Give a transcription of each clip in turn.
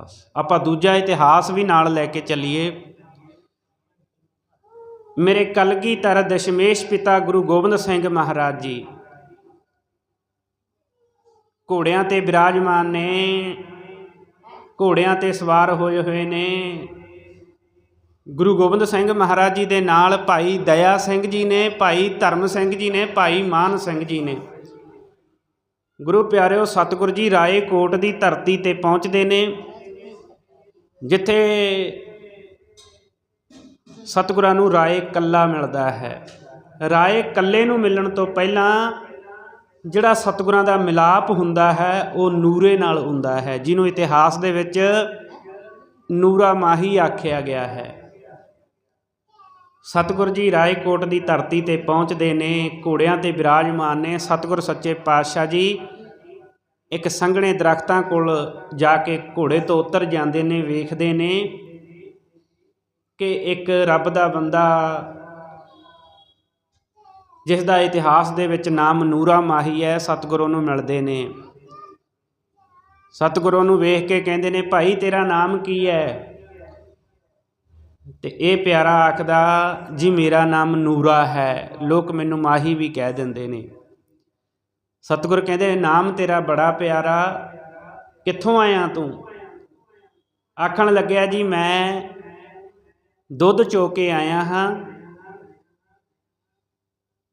ਇਤਿਹਾਸ ਆਪਾਂ ਦੂਜਾ ਇਤਿਹਾਸ ਵੀ ਨਾਲ ਲੈ ਕੇ ਚੱਲੀਏ। ਮੇਰੇ ਕਲਗੀਧਰ ਦਸ਼ਮੇਸ਼ ਪਿਤਾ ਗੁਰੂ ਗੋਬਿੰਦ ਸਿੰਘ ਮਹਾਰਾਜ ਜੀ। ਘੋੜਿਆਂ ਤੇ ਬਿਰਾਜਮਾਨ ਨੇ। ਘੋੜਿਆਂ ਤੇ ਸਵਾਰ ਹੋਏ ਹੋਏ ਨੇ। ਗੁਰੂ ਗੋਬਿੰਦ ਸਿੰਘ ਮਹਾਰਾਜ ਜੀ ਦੇ ਨਾਲ ਭਾਈ ਦਇਆ ਸਿੰਘ ਜੀ ਨੇ, ਭਾਈ ਧਰਮ ਸਿੰਘ ਜੀ ਨੇ, ਭਾਈ ਮਾਨ ਸਿੰਘ ਜੀ ਨੇ। ਗੁਰੂ ਪਿਆਰਿਓ, ਸਤਿਗੁਰੂ ਜੀ ਰਾਏ ਕੋਟ ਦੀ ਧਰਤੀ ਤੇ ਪਹੁੰਚਦੇ ਨੇ। ਜਿੱਥੇ ਸਤਿਗੁਰਾਂ ਨੂੰ ਰਾਏ ਕੱਲਾ ਮਿਲਦਾ ਹੈ। ਰਾਏ ਕੱਲੇ ਨੂੰ ਮਿਲਣ ਤੋਂ ਪਹਿਲਾਂ ਜਿਹੜਾ ਸਤਿਗੁਰਾਂ ਦਾ ਮਿਲਾਪ ਹੁੰਦਾ ਹੈ, ਉਹ ਨੂਰੇ ਨਾਲ ਹੁੰਦਾ ਹੈ, ਜਿਹਨੂੰ ਇਤਿਹਾਸ ਦੇ ਵਿੱਚ ਨੂਰਾ ਮਾਹੀ ਆਖਿਆ ਗਿਆ ਹੈ। ਸਤਿਗੁਰ ਜੀ ਰਾਏਕੋਟ ਦੀ ਧਰਤੀ ਤੇ ਪਹੁੰਚਦੇ ਨੇ, ਘੋੜਿਆਂ ਤੇ ਬਿਰਾਜਮਾਨ ਨੇ, ਸਤਿਗੁਰ ਸੱਚੇ ਪਾਤਸ਼ਾਹ ਜੀ ਇੱਕ ਸੰਘਣੇ ਦਰਖਤਾਂ ਕੋਲ ਜਾ ਕੇ ਘੋੜੇ ਤੋਂ ਉਤਰ ਜਾਂਦੇ ਨੇ, ਵੇਖਦੇ ਨੇ ਕਿ ਇੱਕ ਰੱਬ ਦਾ ਬੰਦਾ ਜਿਸ ਦਾ ਇਤਿਹਾਸ ਦੇ ਵਿੱਚ ਨਾਮ ਨੂਰਾ ਮਾਹੀ ਹੈ, ਸਤਿਗੁਰੂ ਨੂੰ ਮਿਲਦੇ ਨੇ। ਸਤਿਗੁਰੂ ਨੂੰ ਵੇਖ ਕੇ ਕਹਿੰਦੇ ਨੇ, ਭਾਈ, ਤੇਰਾ ਨਾਮ ਕੀ ਹੈ? ਤੇ ਇਹ ਪਿਆਰਾ ਆਖਦਾ, ਜੀ, ਮੇਰਾ ਨਾਮ ਨੂਰਾ ਹੈ। ਲੋਕ ਮੈਨੂੰ ਮਾਹੀ ਵੀ ਕਹਿ ਦਿੰਦੇ ਨੇ। ਸਤਿਗੁਰ ਕਹਿੰਦੇ, ਨਾਮ ਤੇਰਾ ਬੜਾ ਪਿਆਰਾ, ਕਿੱਥੋਂ ਆਇਆ ਤੂੰ? ਆਖਣ ਲੱਗਿਆ, ਜੀ, ਮੈਂ ਦੁੱਧ ਚੋ ਕੇ ਆਇਆ ਹਾਂ।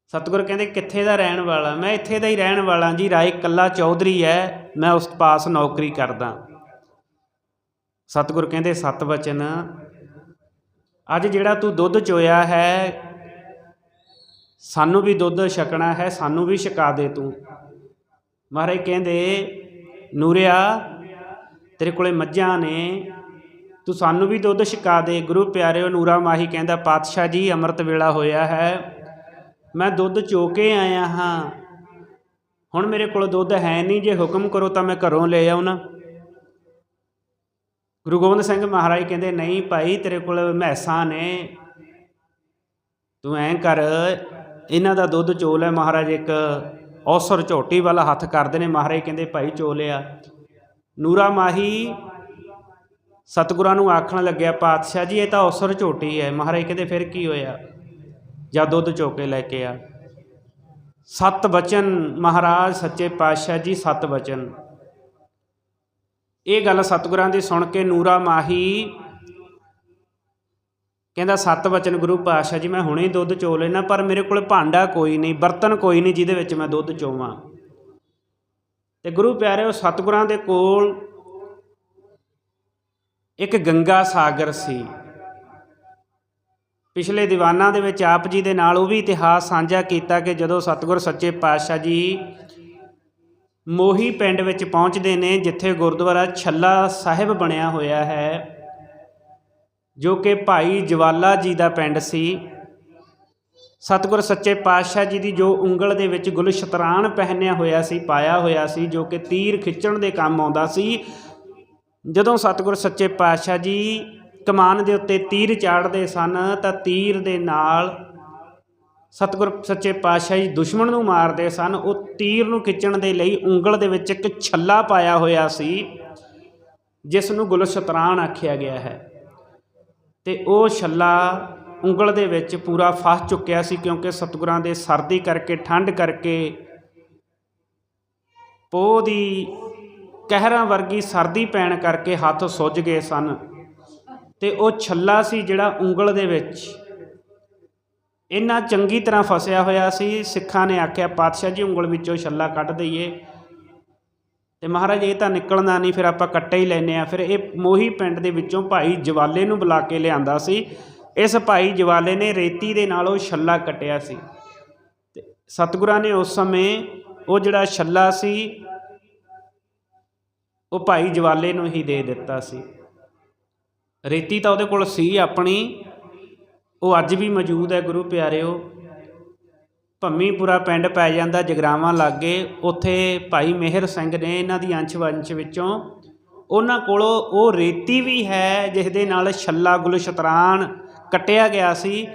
ਸਤਿਗੁਰ ਕਹਿੰਦੇ, ਕਿੱਥੇ ਦਾ ਰਹਿਣ ਵਾਲਾ? ਮੈਂ ਇੱਥੇ ਦਾ ਹੀ ਰਹਿਣ ਵਾਲਾ, ਜੀ, ਰਾਏ ਕੱਲਾ ਚੌਧਰੀ ਹੈ ਮੈਂ ਉਸ ਪਾਸ ਨੌਕਰੀ ਕਰਦਾ। ਸਤਿਗੁਰ ਕਹਿੰਦੇ, ਸਤ ਵਚਨ, ਅੱਜ ਜਿਹੜਾ ਤੂੰ ਦੁੱਧ ਚੋਇਆ ਹੈ ਸਾਨੂੰ ਵੀ ਦੁੱਧ ਛਕਣਾ ਹੈ, ਸਾਨੂੰ ਵੀ ਛਕਾ ਦੇ ਤੂੰ। ਮਹਾਰਾਜ ਕਹਿੰਦੇ, ਨੂਰਿਆ, ਤੇਰੇ ਕੋਲੇ ਮੱਝਾਂ ਨੇ, ਤੂੰ ਸਾਨੂੰ ਵੀ ਦੁੱਧ ਛਕਾ ਦੇ। ਗੁਰੂ ਪਿਆਰਿਓ, ਨੂਰਾ ਮਾਹੀ ਕਹਿੰਦਾ, ਪਾਤਸ਼ਾਹ ਜੀ, ਅੰਮ੍ਰਿਤ ਵੇਲਾ ਹੋਇਆ ਹੈ। ਮੈਂ ਦੁੱਧ ਚੋ ਕੇ ਆਇਆ ਹਾਂ। ਹੁਣ ਮੇਰੇ ਕੋਲ ਦੁੱਧ ਹੈ ਨਹੀਂ। ਜੇ ਹੁਕਮ ਕਰੋ ਤਾਂ ਮੈਂ ਘਰੋਂ ਲੈ ਆਉਣਾ। ਗੁਰੂ ਗੋਬਿੰਦ ਸਿੰਘ ਮਹਾਰਾਜ ਕਹਿੰਦੇ, ਨਹੀਂ ਭਾਈ, ਤੇਰੇ ਕੋਲ ਮੈਸਾਂ ਨੇ। ਤੂੰ ਐਂ ਕਰ ਇਹਨਾਂ ਦਾ ਦੁੱਧ ਚੋਲ ਹੈ, ਮਹਾਰਾਜ ਇੱਕ ਔਸਰ ਝੋਟੀ ਵਾਲਾ ਹੱਥ ਕਰਦੇ ਨੇ, ਮਹਾਰਾਜ ਕਹਿੰਦੇ ਭਾਈ ਚੋ ਲਿਆ ਨੂਰਾ ਮਾਹੀ ਸਤਿਗੁਰਾਂ ਨੂੰ ਆਖਣ ਲੱਗਿਆ, ਪਾਤਸ਼ਾਹ ਜੀ, ਇਹ ਤਾਂ ਔਸਰ ਝੋਟੀ ਹੈ। ਮਹਾਰਾਜ ਕਹਿੰਦੇ, ਫਿਰ ਕੀ ਹੋਇਆ? ਜਾਂ ਦੁੱਧ ਚੋ ਕੇ ਲੈ ਕੇ ਆ। ਸਤ ਬਚਨ ਮਹਾਰਾਜ, ਸੱਚੇ ਪਾਤਸ਼ਾਹ ਜੀ, ਸਤ ਬਚਨ ਇਹ ਗੱਲ ਸਤਿਗੁਰਾਂ ਦੀ ਸੁਣ ਕੇ ਨੂਰਾ ਮਾਹੀ ਕਹਿੰਦਾ, ਸਤ ਵਚਨ ਗੁਰੂ ਪਾਤਸ਼ਾਹ ਜੀ, ਮੈਂ ਹੁਣੇ ਹੀ ਦੁੱਧ ਚੋ ਲੈਣਾ ਪਰ ਮੇਰੇ ਕੋਲ ਭਾਂਡਾ ਕੋਈ ਨਹੀਂ, ਬਰਤਨ ਕੋਈ ਨਹੀਂ, ਜਿਹਦੇ ਵਿੱਚ ਮੈਂ ਦੁੱਧ ਚੋਵਾਂ। ਤੇ ਗੁਰੂ ਪਿਆਰਿਓ, ਸਤਿਗੁਰਾਂ ਦੇ ਕੋਲ ਇੱਕ ਗੰਗਾ ਸਾਗਰ ਸੀ। ਪਿਛਲੇ ਦੀਵਾਨਾਂ ਦੇ ਵਿੱਚ ਆਪ ਜੀ ਦੇ ਨਾਲ ਉਹ ਵੀ ਇਤਿਹਾਸ ਸਾਂਝਾ ਕੀਤਾ ਕਿ ਜਦੋਂ ਸਤਿਗੁਰ ਸੱਚੇ ਪਾਤਸ਼ਾਹ ਜੀ ਮੋਹੀ ਪਿੰਡ ਵਿੱਚ ਪਹੁੰਚਦੇ ਨੇ, ਜਿੱਥੇ ਗੁਰਦੁਆਰਾ ਛੱਲਾ ਸਾਹਿਬ ਬਣਿਆ ਹੋਇਆ ਹੈ ਜੋ ਕਿ ਭਾਈ ਜਵਾਲਾ ਜੀ ਦਾ ਪਿੰਡ ਸੀ। ਸਤਿਗੁਰ ਸੱਚੇ ਪਾਤਸ਼ਾਹ ਜੀ ਦੀ ਜੋ ਉਂਗਲ ਦੇ ਵਿੱਚ ਗੁਲਸ਼ਤਰਾਨ ਪਹਿਨਿਆ ਹੋਇਆ ਸੀ, ਪਾਇਆ ਹੋਇਆ ਸੀ, ਜੋ ਕਿ ਤੀਰ ਖਿੱਚਣ ਦੇ ਕੰਮ ਆਉਂਦਾ ਸੀ। ਜਦੋਂ ਸਤਿਗੁਰ ਸੱਚੇ ਪਾਤਸ਼ਾਹ ਜੀ ਕਮਾਨ ਦੇ ਉੱਤੇ ਤੀਰ ਚਾੜਦੇ ਸਨ, ਤਾਂ ਤੀਰ ਦੇ ਨਾਲ ਸਤਿਗੁਰ ਸੱਚੇ ਪਾਤਸ਼ਾਹ ਜੀ ਦੁਸ਼ਮਣ ਨੂੰ ਮਾਰਦੇ ਸਨ। ਉਹ ਤੀਰ ਨੂੰ ਖਿੱਚਣ ਦੇ ਲਈ ਉਂਗਲ ਦੇ ਵਿੱਚ ਇੱਕ ਛੱਲਾ ਪਾਇਆ ਹੋਇਆ ਸੀ, ਜਿਸ ਨੂੰ ਗੁਲ ਗੁਲਸ਼ਤਰਾਨ ਆਖਿਆ ਗਿਆ ਹੈ। ਤੇ ਉਹ ਛੱਲਾ ਉਂਗਲ ਦੇ ਵਿੱਚ ਪੂਰਾ ਫਸ ਚੁੱਕਿਆ ਸੀ ਕਿਉਂਕਿ ਸਤਿਗੁਰਾਂ ਦੇ ਸਰਦੀ ਕਰਕੇ, ਠੰਡ ਕਰਕੇ ਪੋਹ ਦੀ ਕਹਿਰਾਂ ਵਰਗੀ ਸਰਦੀ ਪੈਣ ਕਰਕੇ ਹੱਥ ਸੁੱਜ ਗਏ ਸਨ। ਤੇ ਉਹ ਛੱਲਾ ਸੀ ਜਿਹੜਾ ਉਂਗਲ ਦੇ ਵਿੱਚ ਇੰਨਾ ਚੰਗੀ ਤਰ੍ਹਾਂ ਫਸਿਆ ਹੋਇਆ ਸੀ, ਸਿੱਖਾਂ ਨੇ ਆਖਿਆ, ਪਾਤਸ਼ਾਹ ਜੀ, ਉਂਗਲ ਵਿੱਚੋਂ ਛੱਲਾ ਕੱਢ ਦਈਏ। ਤੇ ਮਹਾਰਾਜ, ਇਹ ਤਾਂ ਨਿਕਲਣਾ ਨਹੀਂ, ਫਿਰ ਆਪਾਂ ਕੱਟੇ ਹੀ ਲੈਨੇ ਆ ਫਿਰ ਇਹ ਮੋਹੀ ਪਿੰਡ ਦੇ ਵਿੱਚੋਂ ਭਾਈ ਜਵਾਲੇ ਨੂੰ ਬੁਲਾ ਕੇ ਲਿਆਂਦਾ ਸੀ। ਇਸ ਭਾਈ ਜਵਾਲੇ ਨੇ ਰੇਤੀ ਦੇ ਨਾਲ ਉਹ ਛੱਲਾ ਕੱਟਿਆ ਸੀ। ਤੇ ਸਤਿਗੁਰਾਂ ਨੇ ਉਸ ਸਮੇਂ ਉਹ ਜਿਹੜਾ ਛੱਲਾ ਸੀ, ਉਹ ਭਾਈ ਜਵਾਲੇ ਨੂੰ ਹੀ ਦੇ ਦਿੱਤਾ ਸੀ। ਰੇਤੀ ਤਾਂ ਉਹਦੇ ਕੋਲ ਸੀ ਆਪਣੀ। ਉਹ ਅੱਜ ਵੀ ਮੌਜੂਦ ਹੈ ਗੁਰੂ ਪਿਆਰਿਓ। ਭੰਮੀਪੁਰਾ ਪਿੰਡ ਪੈ ਜਾਂਦਾ ਜਗਰਾਵਾਂ ਲਾਗੇ, ਉੱਥੇ ਭਾਈ ਮਿਹਰ ਸਿੰਘ ਨੇ ਇਹਨਾਂ ਦੀ ਅੰਸ਼ ਵੰਸ਼ ਵਿੱਚੋਂ ਉਹਨਾਂ ਕੋਲੋਂ ਉਹ ਰੇਤੀ ਵੀ ਹੈ ਜਿਸ ਦੇ ਨਾਲ ਛੱਲਾ ਗੁਲ ਗੁਲਸ਼ਤਰਾਨ ਕੱਟਿਆ ਗਿਆ ਸੀ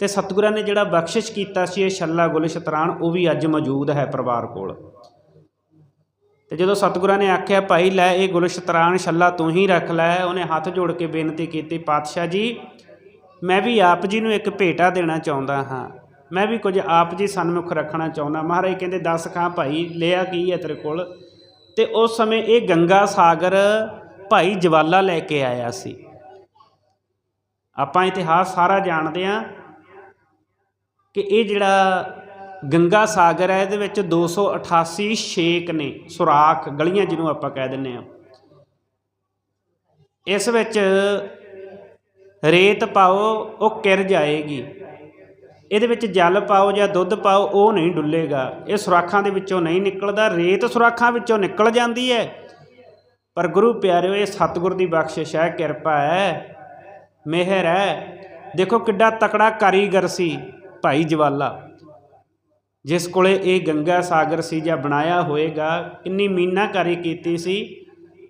ਤੇ ਸਤਿਗੁਰਾਂ ਨੇ ਜਿਹੜਾ ਬਖਸ਼ਿਸ਼ ਕੀਤਾ ਸੀ ਇਹ ਛੱਲਾ ਗੁਲ ਗੁਲਸ਼ਤਰਾਨ ਉਹ ਵੀ ਅੱਜ ਮੌਜੂਦ ਹੈ ਪਰਿਵਾਰ ਕੋਲ। ਤੇ ਜਦੋਂ ਸਤਿਗੁਰਾਂ ਨੇ ਆਖਿਆ, ਭਾਈ, ਲੈ ਇਹ ਗੁਲ ਗੁਲਸ਼ਤਰਾਨ ਛੱਲਾ ਤੂੰ ਹੀ ਰੱਖ ਲੈ। ਉਹਨੇ ਹੱਥ ਜੋੜ ਕੇ ਬੇਨਤੀ ਕੀਤੀ, ਪਾਤਸ਼ਾਹ ਜੀ, ਮੈਂ ਵੀ ਆਪ ਜੀ ਨੂੰ ਇੱਕ ਭੇਟਾ ਦੇਣਾ ਚਾਹੁੰਦਾ ਹਾਂ। ਮੈਂ ਵੀ ਕੁਝ ਆਪ ਜੀ ਸਨਮੁਖ ਰੱਖਣਾ ਚਾਹੁੰਦਾ। ਮਹਾਰਾਜ ਕਹਿੰਦੇ, ਦੱਸ ਖਾਂ ਭਾਈ, ਲਿਆ ਕੀ ਹੈ ਤੇਰੇ ਕੋਲ? ਤੇ ਉਸ ਸਮੇਂ ਇਹ ਗੰਗਾ ਸਾਗਰ ਭਾਈ ਜਵਾਲਾ ਲੈ ਕੇ ਆਇਆ ਸੀ। ਆਪਾਂ ਇਤਿਹਾਸ ਸਾਰਾ ਜਾਣਦੇ ਹਾਂ ਕਿ ਇਹ ਜਿਹੜਾ ਗੰਗਾ ਸਾਗਰ ਹੈ, ਇਹਦੇ ਵਿੱਚ 288 ਛੇਕ ਨੇ, ਸੁਰਾਖ, ਗਲੀਆਂ ਜਿਹਨੂੰ ਆਪਾਂ ਕਹਿ ਦਿੰਨੇ ਆ ਇਸ ਵਿੱਚ ਰੇਤ ਪਾਓ, ਉਹ ਕਿਰ ਜਾਏਗੀ। ਇਹਦੇ ਵਿੱਚ ਜਲ ਪਾਓ ਜਾਂ ਦੁੱਧ ਪਾਓ, ਉਹ ਨਹੀਂ ਡੁੱਲੇਗਾ। ਇਹ ਸੁਰਾਖਾਂ ਦੇ ਵਿੱਚੋਂ ਨਹੀਂ ਨਿਕਲਦਾ। ਰੇਤ ਸੁਰਾਖਾਂ ਵਿੱਚੋਂ ਨਿਕਲ ਜਾਂਦੀ ਹੈ। ਪਰ ਗੁਰੂ ਪਿਆਰਿਓ, ਇਹ ਸਤਿਗੁਰ ਦੀ ਬਖਸ਼ਿਸ਼ ਹੈ, ਕਿਰਪਾ ਹੈ, ਮਿਹਰ ਹੈ। ਦੇਖੋ ਕਿੱਡਾ ਤਕੜਾ ਕਾਰੀਗਰ ਸੀ ਭਾਈ ਜਵਾਲਾ। ਜਿਸ ਕੋਲੇ ਇਹ ਗੰਗਾ ਸਾਗਰ ਸੀ ਜਾਂ ਬਣਾਇਆ ਹੋਏਗਾ, ਕਿੰਨੀ ਮੀਨਾਕਾਰੀ ਕੀਤੀ ਸੀ।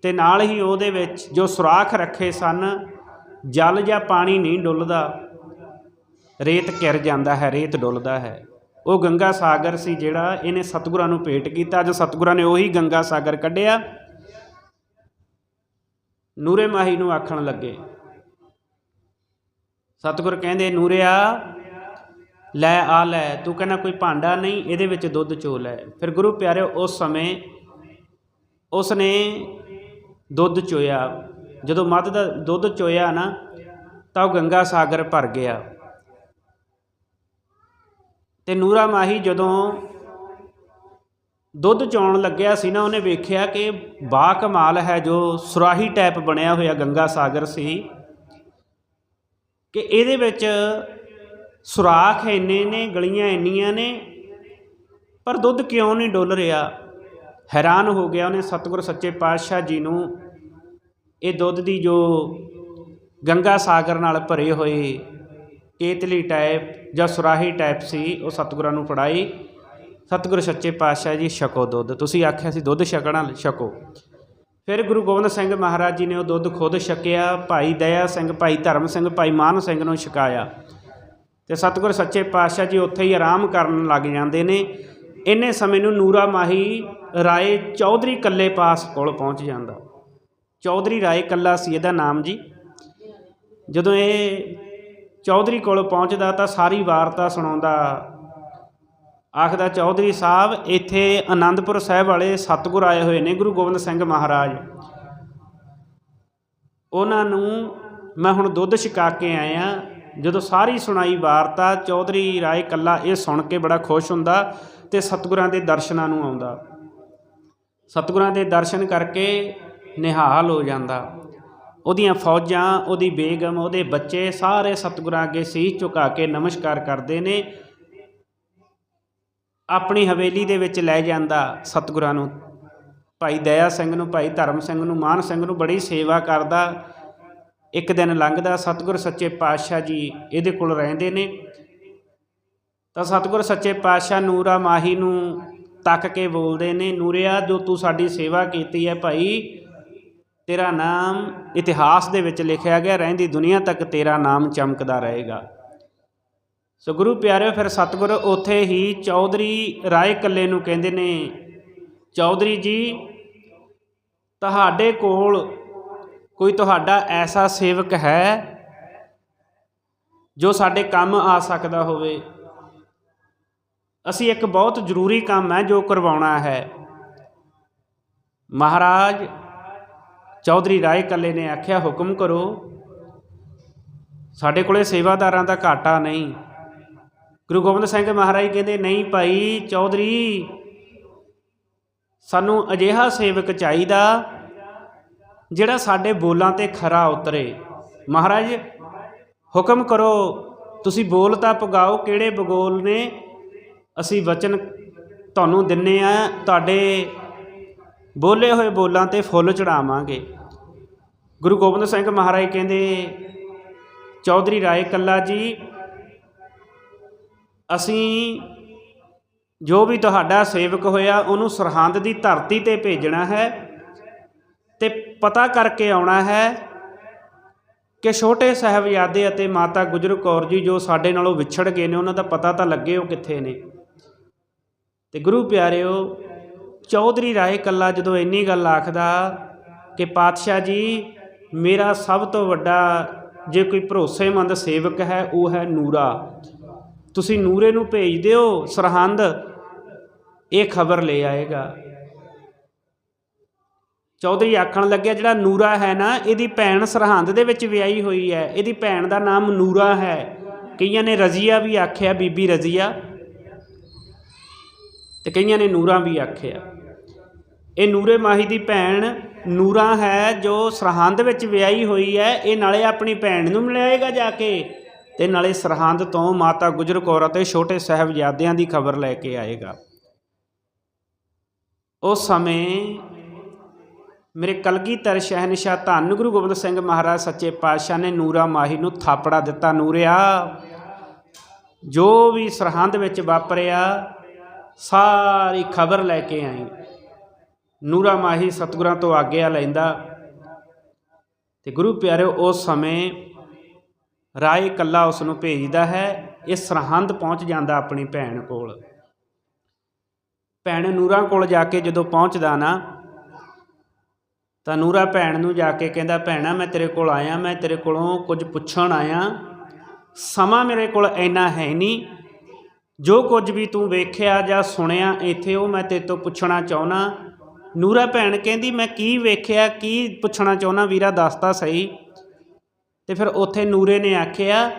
ਤੇ ਨਾਲ ਹੀ ਉਹਦੇ ਵਿੱਚ ਜੋ ਸੁਰਾਖ ਰੱਖੇ ਸਨ, ਜਲ ਜਾਂ ਪਾਣੀ ਨਹੀਂ ਡੁੱਲਦਾ। ਰੇਤ ਕਿਰ ਜਾਂਦਾ ਹੈ, ਰੇਤ ਡੁੱਲਦਾ ਹੈ। ਉਹ ਗੰਗਾ ਸਾਗਰ ਸੀ ਜਿਹੜਾ ਇਹਨੇ ਸਤਿਗੁਰਾਂ ਨੂੰ ਭੇਟ ਕੀਤਾ। ਅੱਜ ਸਤਿਗੁਰਾਂ ਨੇ ਉਹੀ ਗੰਗਾ ਸਾਗਰ ਕੱਢਿਆ। ਨੂਰੇ ਮਾਹੀ ਨੂੰ ਆਖਣ ਲੱਗੇ, ਸਤਿਗੁਰ ਕਹਿੰਦੇ, ਨੂਰਿਆ, ਲੈ ਆ, ਲੈ। ਤੂੰ ਕਹਿੰਦਾ ਕੋਈ ਭਾਂਡਾ ਨਹੀਂ, ਇਹਦੇ ਵਿੱਚ ਦੁੱਧ ਚੋ ਲੈ ਫਿਰ ਗੁਰੂ ਪਿਆਰੇ ਉਸ ਸਮੇਂ ਉਸ ਨੇ ਦੁੱਧ ਚੋਇਆ। ਜਦੋਂ ਮੱਧ ਦਾ ਦੁੱਧ ਚੋਇਆ ਨਾ, ਤਾਂ ਉਹ ਗੰਗਾ ਸਾਗਰ ਭਰ ਗਿਆ। ਤੇ ਨੂਰਾ ਮਾਹੀ ਜਦੋਂ ਦੁੱਧ ਚੋਣ ਲੱਗਿਆ ਸੀ ਨਾ, ਉਹਨੇ ਵੇਖਿਆ ਕਿ ਬਾ ਕਮਾਲ ਹੈ ਜੋ ਸੁਰਾਹੀ ਟੈਪ ਬਣਿਆ ਹੋਇਆ ਗੰਗਾ ਸਾਗਰ ਸੀ ਕਿ ਇਹਦੇ ਵਿੱਚ ਸੁਰਾਖ ਇੰਨੇ ਨੇ, ਗਲੀਆਂ ਇੰਨੀਆਂ ਨੇ, ਪਰ ਦੁੱਧ ਕਿਉਂ ਨਹੀਂ ਡੁੱਲ ਰਿਹਾ? ਹੈਰਾਨ ਹੋ ਗਿਆ ਉਹਨੇ ਸਤਿਗੁਰ ਸੱਚੇ ਪਾਤਸ਼ਾਹ ਜੀ ਨੂੰ। ਇਹ ਦੁੱਧ ਦੀ ਜੋ ਗੰਗਾ ਸਾਗਰ ਨਾਲ ਭਰੇ ਹੋਏ ਕੇਤਲੀ ਟਾਈਪ ਜਾਂ ਸੁਰਾਹੀ ਟਾਈਪ ਸੀ, ਉਹ ਸਤਿਗੁਰਾਂ ਨੂੰ ਫੜਾਈ। ਸਤਿਗੁਰ ਸੱਚੇ ਪਾਤਸ਼ਾਹ ਜੀ, ਛਕੋ ਦੁੱਧ। ਤੁਸੀਂ ਆਖਿਆ ਸੀ, ਦੁੱਧ ਛਕਣਾ, ਛਕੋ। ਫਿਰ ਗੁਰੂ ਗੋਬਿੰਦ ਸਿੰਘ ਮਹਾਰਾਜ ਜੀ ਨੇ ਉਹ ਦੁੱਧ ਖੁਦ ਛਕਿਆ, ਭਾਈ ਦਇਆ ਸਿੰਘ, ਭਾਈ ਧਰਮ ਸਿੰਘ, ਭਾਈ ਮਾਨ ਸਿੰਘ ਨੂੰ ਛਕਾਇਆ। ਤੇ ਸਤਿਗੁਰ ਸੱਚੇ ਪਾਤਸ਼ਾਹ ਜੀ ਉੱਥੇ ਹੀ ਆਰਾਮ ਕਰਨ ਲੱਗ ਜਾਂਦੇ ਨੇ। ਇੰਨੇ ਸਮੇਂ ਨੂੰ ਨੂਰਾ ਮਾਹੀ ਰਾਏ ਚੌਧਰੀ ਕੱਲੇ ਪਾਸ ਕੋਲ ਪਹੁੰਚ ਜਾਂਦਾ। ਚੌਧਰੀ ਰਾਏ ਕੱਲਾ ਸੀ ਇਹਦਾ ਨਾਮ ਜੀ। ਜਦੋਂ ਇਹ ਚੌਧਰੀ ਕੋਲ ਪਹੁੰਚਦਾ ਤਾਂ ਸਾਰੀ ਵਾਰਤਾ ਸੁਣਾਉਂਦਾ। ਆਖਦਾ, ਚੌਧਰੀ ਸਾਹਿਬ, ਇੱਥੇ ਆਨੰਦਪੁਰ ਸਾਹਿਬ ਵਾਲੇ ਸਤਿਗੁਰ ਆਏ ਹੋਏ ਨੇ, ਗੁਰੂ ਗੋਬਿੰਦ ਸਿੰਘ ਮਹਾਰਾਜ। ਉਹਨਾਂ ਨੂੰ ਮੈਂ ਹੁਣ ਦੁੱਧ ਛਕਾ ਕੇ ਆਇਆ। ਜਦੋਂ ਸਾਰੀ ਸੁਣਾਈ ਵਾਰਤਾ, ਚੌਧਰੀ ਰਾਏ ਕੱਲਾ ਇਹ ਸੁਣ ਕੇ ਬੜਾ ਖੁਸ਼ ਹੁੰਦਾ ਤੇ ਸਤਿਗੁਰਾਂ ਦੇ ਦਰਸ਼ਨਾਂ ਨੂੰ ਆਉਂਦਾ। ਸਤਿਗੁਰਾਂ ਦੇ ਦਰਸ਼ਨ ਕਰਕੇ ਨਿਹਾਲ ਹੋ ਜਾਂਦਾ। ਉਹਦੀਆਂ ਫੌਜਾਂ, ਉਹਦੀ ਬੇਗਮ, ਉਹਦੇ ਬੱਚੇ ਸਾਰੇ ਸਤਿਗੁਰਾਂ ਅੱਗੇ ਸੀਸ ਝੁਕਾ ਕੇ ਨਮਸਕਾਰ ਕਰਦੇ ਨੇ। ਆਪਣੀ ਹਵੇਲੀ ਦੇ ਵਿੱਚ ਲੈ ਜਾਂਦਾ ਸਤਿਗੁਰਾਂ ਨੂੰ। ਭਾਈ ਦਇਆ ਸਿੰਘ ਨੂੰ, ਭਾਈ ਧਰਮ ਸਿੰਘ ਨੂੰ, ਮਾਨ ਸਿੰਘ ਨੂੰ ਬੜੀ ਸੇਵਾ ਕਰਦਾ। ਇੱਕ ਦਿਨ ਲੰਘਦਾ ਸਤਿਗੁਰ ਸੱਚੇ ਪਾਤਸ਼ਾਹ ਜੀ ਇਹਦੇ ਕੋਲ ਰਹਿੰਦੇ ਨੇ। ਤਾਂ ਸਤਿਗੁਰ ਸੱਚੇ ਪਾਤਸ਼ਾਹ ਨੂਰਾ ਮਾਹੀ ਨੂੰ ਤੱਕ ਕੇ ਬੋਲਦੇ ਨੇ, ਨੂਰਿਆ ਜੋ ਤੂੰ ਸਾਡੀ ਸੇਵਾ ਕੀਤੀ ਹੈ ਭਾਈ ਤੇਰਾ ਨਾਮ ਇਤਿਹਾਸ ਦੇ ਵਿੱਚ ਲਿਖਿਆ ਗਿਆ, ਰਹਿੰਦੀ ਦੁਨੀਆ ਤੱਕ ਤੇਰਾ ਨਾਮ ਚਮਕਦਾ ਰਹੇਗਾ। ਸੋ ਗੁਰੂ ਪਿਆਰਿਓ, ਫਿਰ ਸਤਿਗੁਰ ਉੱਥੇ ਹੀ ਚੌਧਰੀ ਰਾਏ ਕੱਲੇ ਨੂੰ ਕਹਿੰਦੇ ਨੇ, ਚੌਧਰੀ ਜੀ, ਤੁਹਾਡੇ ਕੋਲ ਕੋਈ ਤੁਹਾਡਾ ਐਸਾ ਸੇਵਕ ਹੈ ਜੋ ਸਾਡੇ ਕੰਮ ਆ ਸਕਦਾ ਹੋਵੇ? ਅਸੀਂ ਇੱਕ ਬਹੁਤ ਜ਼ਰੂਰੀ ਕੰਮ ਹੈ ਜੋ ਕਰਵਾਉਣਾ ਹੈ। ਮਹਾਰਾਜ ਚੌਧਰੀ ਰਾਏ ਕੱਲੇ ਨੇ ਆਖਿਆ, ਹੁਕਮ ਕਰੋ, ਸਾਡੇ ਕੋਲੇ ਸੇਵਾਦਾਰਾਂ ਦਾ ਘਾਟਾ ਨਹੀਂ। ਗੁਰੂ ਗੋਬਿੰਦ ਸਿੰਘ ਮਹਾਰਾਜ ਕਹਿੰਦੇ, ਨਹੀਂ ਭਾਈ ਚੌਧਰੀ, ਸਾਨੂੰ ਅਜਿਹਾ ਸੇਵਕ ਚਾਹੀਦਾ ਜਿਹੜਾ ਸਾਡੇ ਬੋਲਾਂ ਤੇ ਖਰਾ ਉਤਰੇ। ਮਹਾਰਾਜ, ਹੁਕਮ ਕਰੋ, ਤੁਸੀਂ ਬੋਲ ਤਾਂ ਪਗਾਓ, ਕਿਹੜੇ ਬਗੋਲ ਨੇ? ਅਸੀਂ ਵਚਨ ਤੁਹਾਨੂੰ ਦਿੰਨੇ ਆ, ਤੁਹਾਡੇ ਬੋਲੇ ਹੋਏ ਬੋਲਾਂ ਤੇ ਫੁੱਲ ਚੜਾਵਾਂਗੇ। ਗੁਰੂ ਗੋਬਿੰਦ ਸਿੰਘ ਮਹਾਰਾਜ ਕਹਿੰਦੇ, ਚੌਧਰੀ ਰਾਏ ਕੱਲਾ ਜੀ, ਅਸੀਂ ਜੋ ਵੀ ਤੁਹਾਡਾ ਸੇਵਕ ਹੋਇਆ, ਉਹਨੂੰ ਸਰਹੰਦ ਦੀ ਧਰਤੀ ਤੇ ਭੇਜਣਾ ਹੈ ਤੇ ਪਤਾ ਕਰਕੇ ਆਉਣਾ ਹੈ ਕਿ ਛੋਟੇ ਸਾਹਿਬਜ਼ਾਦੇ ਅਤੇ ਮਾਤਾ ਗੁਜਰ ਕੌਰ ਜੀ ਜੋ ਸਾਡੇ ਨਾਲੋਂ ਵਿਛੜ ਗਏ ਨੇ, ਉਹਨਾਂ ਦਾ ਪਤਾ ਤਾਂ ਲੱਗੇ ਉਹ ਕਿੱਥੇ ਨੇ। ਤੇ ਗੁਰੂ ਪਿਆਰਿਓ ਚੌਧਰੀ ਰਾਏ ਕੱਲਾ ਜਦੋਂ ਇੰਨੀ ਗੱਲ ਆਖਦਾ ਕਿ ਪਾਤਸ਼ਾਹ ਜੀ, ਮੇਰਾ ਸਭ ਤੋਂ ਵੱਡਾ ਜੇ ਕੋਈ ਭਰੋਸੇਮੰਦ ਸੇਵਕ ਹੈ, ਉਹ ਹੈ ਨੂਰਾ। ਤੁਸੀਂ ਨੂਰੇ ਨੂੰ ਭੇਜ ਦਿਓ, ਸਰਹੰਦ, ਇਹ ਖਬਰ ਲੈ ਆਏਗਾ। ਚੌਧਰੀ ਆਖਣ ਲੱਗਿਆ, ਜਿਹੜਾ ਨੂਰਾ ਹੈ ਨਾ, ਇਹਦੀ ਭੈਣ ਸਰਹੰਦ ਦੇ ਵਿੱਚ ਵਿਆਹੀ ਹੋਈ ਹੈ। ਇਹਦੀ ਭੈਣ ਦਾ ਨਾਮ ਨੂਰਾ ਹੈ। ਕਈਆਂ ਨੇ ਰਜ਼ੀਆ ਵੀ ਆਖਿਆ, ਬੀਬੀ ਰਜ਼ੀਆ। ਤੇ ਕਈਆਂ ਨੇ ਨੂਰਾਂ ਵੀ ਆਖਿਆ। ਇਹ ਨੂਰੇ ਮਾਹੀ ਦੀ ਭੈਣ ਨੂਰਾ ਹੈ ਜੋ ਸਰਹੰਦ ਵਿੱਚ ਵਿਆਹੀ ਹੋਈ ਹੈ। ਇਹ ਨਾਲੇ ਆਪਣੀ ਭੈਣ ਨੂੰ ਮਿਲਾਏਗਾ ਜਾ ਕੇ ਤੇ ਨਾਲੇ ਸਰਹੰਦ ਤੋਂ ਮਾਤਾ ਗੁਜਰ ਕੌਰ ਅਤੇ ਛੋਟੇ ਸਾਹਿਬਜ਼ਾਦਿਆਂ ਦੀ ਖਬਰ ਲੈ ਕੇ ਆਏਗਾ। ਉਸ ਸਮੇਂ ਮੇਰੇ ਕਲਗੀਧਰ ਸ਼ਹਿਨशाह ਧੰਨ ਗੁਰੂ ਗੋਬਿੰਦ ਸਿੰਘ ਮਹਾਰਾਜ ਸੱਚੇ ਪਾਤਸ਼ਾਹ ਨੇ ਨੂਰਾ ਮਾਹੀ ਨੂੰ ਥਾਪੜਾ ਦਿੱਤਾ। ਨੂਰਿਆ, ਜੋ ਵੀ ਸਰਹੰਦ ਵਿੱਚ ਵਾਪਰਿਆ ਸਾਰੀ ਖਬਰ ਲੈ ਕੇ ਆਈ। ਨੂਰਾ ਮਾਹੀ ਸਤਿਗੁਰਾਂ ਤੋਂ ਆਗਿਆ ਲੈਂਦਾ ਤੇ ਗੁਰੂ ਪਿਆਰਿਓ, ਉਸ ਸਮੇਂ ਰਾਏ ਕੱਲਾ ਉਸ ਨੂੰ ਭੇਜਦਾ ਹੈ, ਇਹ ਸਰਹੰਦ ਪਹੁੰਚ ਜਾਂਦਾ ਆਪਣੀ ਭੈਣ ਕੋਲ। ਭੈਣ ਨੂਰਾ ਕੋਲ ਜਾ ਕੇ ਜਦੋਂ ਪਹੁੰਚਦਾ ਨਾ, ਤਾਂ ਨੂਰਾ ਭੈਣ ਨੂੰ ਜਾ ਕੇ ਕਹਿੰਦਾ, ਭੈਣਾ, ਮੈਂ ਤੇਰੇ ਕੋਲ ਆਇਆ, ਮੈਂ ਤੇਰੇ ਕੋਲੋਂ ਕੁਝ ਪੁੱਛਣ ਆਇਆ। ਸਮਾਂ ਮੇਰੇ ਕੋਲ ਇੰਨਾ ਹੈ ਨਹੀਂ ਜੋ ਕੁਝ ਵੀ ਤੂੰ ਵੇਖਿਆ ਜਾਂ ਸੁਣਿਆ, ਇੱਥੇ ਉਹ ਮੈਂ ਤੇਰੇ ਤੋਂ ਪੁੱਛਣਾ ਚਾਹੁੰਨਾ। ਨੂਰਾ ਭੈਣ ਕਹਿੰਦੀ, ਮੈਂ ਕੀ ਵੇਖਿਆ, ਕੀ ਪੁੱਛਣਾ ਚਾਹੁੰਨਾ? ਵੀਰਾ ਦੱਸਦਾ ਸਹੀ। ਤੇ ਫਿਰ ਉੱਥੇ ਨੂਰੇ ਨੇ ਆਖਿਆ,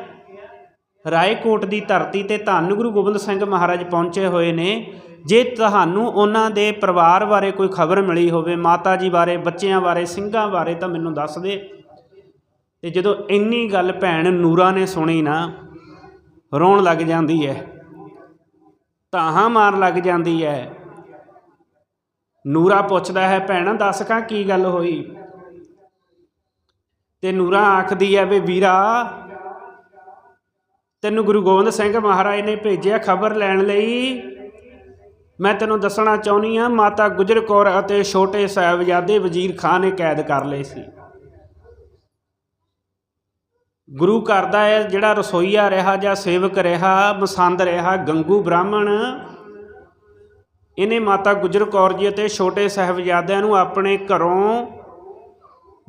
ਰਾਏਕੋਟ ਦੀ ਧਰਤੀ ਤੇ ਧੰਨ ਗੁਰੂ ਗੋਬਿੰਦ ਸਿੰਘ ਮਹਾਰਾਜ ਪਹੁੰਚੇ ਹੋਏ ਨੇ। ਜੇ ਤੁਹਾਨੂੰ ਉਹਨਾਂ ਦੇ ਪਰਿਵਾਰ ਬਾਰੇ ਕੋਈ ਖਬਰ ਮਿਲੀ ਹੋਵੇ, ਮਾਤਾ ਜੀ ਬਾਰੇ, ਬੱਚਿਆਂ ਬਾਰੇ, ਸਿੰਘਾਂ ਬਾਰੇ, ਤਾਂ ਮੈਨੂੰ ਦੱਸ ਦੇ। ਤੇ ਜਦੋਂ ਇੰਨੀ ਗੱਲ ਭੈਣ ਨੂਰਾ ਨੇ ਸੁਣੀ ਨਾ, ਰੋਣ ਲੱਗ ਜਾਂਦੀ ਹੈ। ਤਾਹਾਂ ਮਾਰ ਲੱਗ ਜਾਂਦੀ ਹੈ ਨੂਰਾ ਪੁੱਛਦਾ ਹੈ, ਭੈਣ, ਦੱਸ ਕਾ ਕੀ ਗੱਲ ਹੋਈ? ਤੇ ਨੂਰਾ ਆਖਦੀ ਹੈ ਵੀ ਵੀਰਾ, ਤੈਨੂੰ ਗੁਰੂ ਗੋਬਿੰਦ ਸਿੰਘ ਮਹਾਰਾਜ ਨੇ ਭੇਜਿਆ ਖਬਰ ਲੈਣ ਲਈ। ਮੈਂ ਤੈਨੂੰ ਦੱਸਣਾ ਚਾਹੁੰਦੀ ਆ, ਮਾਤਾ ਗੁਜਰ ਕੌਰ ਅਤੇ ਛੋਟੇ ਸਾਹਿਬਜ਼ਾਦੇ ਵਜ਼ੀਰ ਖਾਨ ਨੇ ਕੈਦ ਕਰ ਲਏ ਸੀ। ਗੁਰੂ ਘਰ ਦਾ ਇਹ ਜਿਹੜਾ ਰਸੋਈਆ ਰਿਹਾ ਜਾਂ ਸੇਵਕ ਰਿਹਾ, ਮਸੰਦ ਰਿਹਾ, ਗੰਗੂ ਬ੍ਰਾਹਮਣ, ਇਹਨੇ ਮਾਤਾ ਗੁਜਰ ਕੌਰ ਜੀ ਅਤੇ ਛੋਟੇ ਸਾਹਿਬਜ਼ਾਦਿਆਂ ਨੂੰ ਆਪਣੇ ਘਰੋਂ